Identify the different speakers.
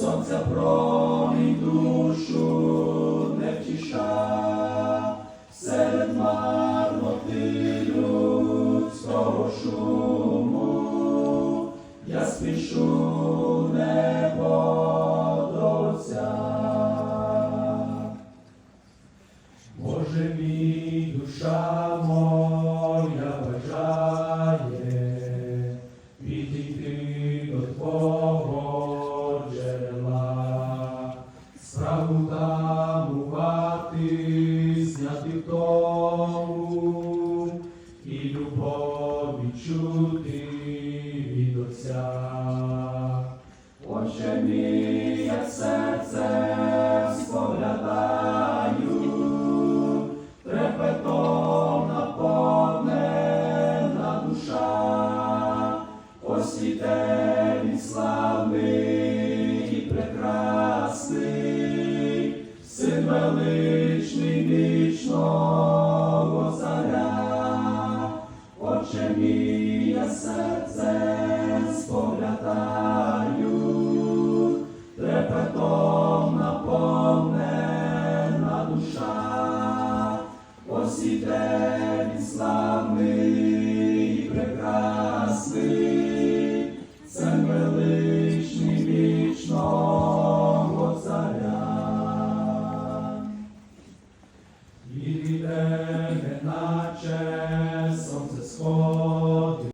Speaker 1: сонця промінь душу не втіша, серед марноти людського шуму, я спішу небо до Отця. Боже мій душа моя він славний і прекрасний, син величний вічного царя, Отче мій, я серцем споглядаю, трепетом наповнена душа, освіте share.